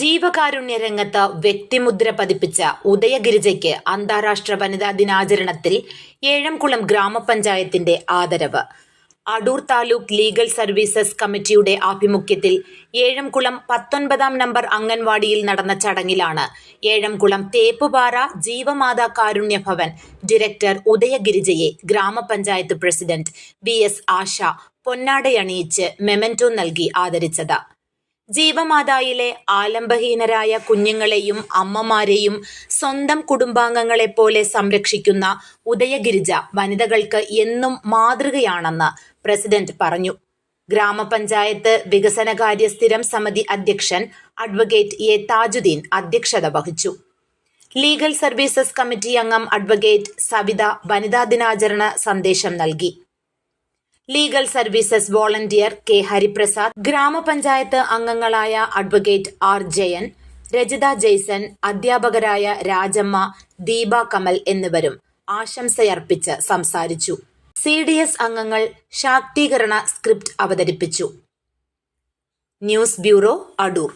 ജീവകാരുണ്യ രംഗത്ത് വ്യക്തിമുദ്ര പതിപ്പിച്ച ഉദയഗിരിജയ്ക്ക് അന്താരാഷ്ട്ര വനിതാ ദിനാചരണത്തിൽ ഏഴംകുളം ഗ്രാമപഞ്ചായത്തിന്റെ ആദരവ്. അടൂർ താലൂക്ക് ലീഗൽ സർവീസസ് കമ്മിറ്റിയുടെ ആഭിമുഖ്യത്തിൽ ഏഴംകുളം പത്തൊൻപതാം നമ്പർ അംഗൻവാടിയിൽ നടന്ന ചടങ്ങിലാണ് ഏഴംകുളം തേപ്പുപാറ ജീവമാതാ കാരുണ്യ ഭവൻ ഡയറക്ടർ ഉദയഗിരിജയെ ഗ്രാമപഞ്ചായത്ത് പ്രസിഡന്റ് വി എസ് ആശ പൊന്നാടയണിയിച്ച് മെമന്റോ നൽകി ആദരിച്ചത്. ജീവമാതായിലെ ആലംബഹീനരായ കുഞ്ഞുങ്ങളെയും അമ്മമാരെയും സ്വന്തം കുടുംബാംഗങ്ങളെപ്പോലെ സംരക്ഷിക്കുന്ന ഉദയഗിരിജ വനിതകൾക്ക് എന്നും മാതൃകയാണെന്ന് പ്രസിഡന്റ് പറഞ്ഞു. ഗ്രാമപഞ്ചായത്ത് വികസനകാര്യ സ്ഥിരം സമിതി അധ്യക്ഷൻ അഡ്വക്കേറ്റ് എ താജുദ്ദീൻ അധ്യക്ഷത വഹിച്ചു. ലീഗൽ സർവീസസ് കമ്മിറ്റി അംഗം അഡ്വക്കേറ്റ് സവിത വനിതാ ദിനാചരണ സന്ദേശം നൽകി. Legal services volunteer K Hariprasad ഗ്രാമപഞ്ചായത്ത് അംഗങ്ങളായ അഡ്വക്കേറ്റ് ആർ ജയൻ രജിത ജെയ്സൺ അധ്യാപകരായ രാജമ്മ ദീപ കമൽ എന്നിവരും ആശംസയർപ്പിച്ച് സംസാരിച്ചു. സി ഡി എസ് അംഗങ്ങൾ ശാക്തീകരണ സ്ക്രിപ്റ്റ് അവതരിപ്പിച്ചു. News bureau Adoor.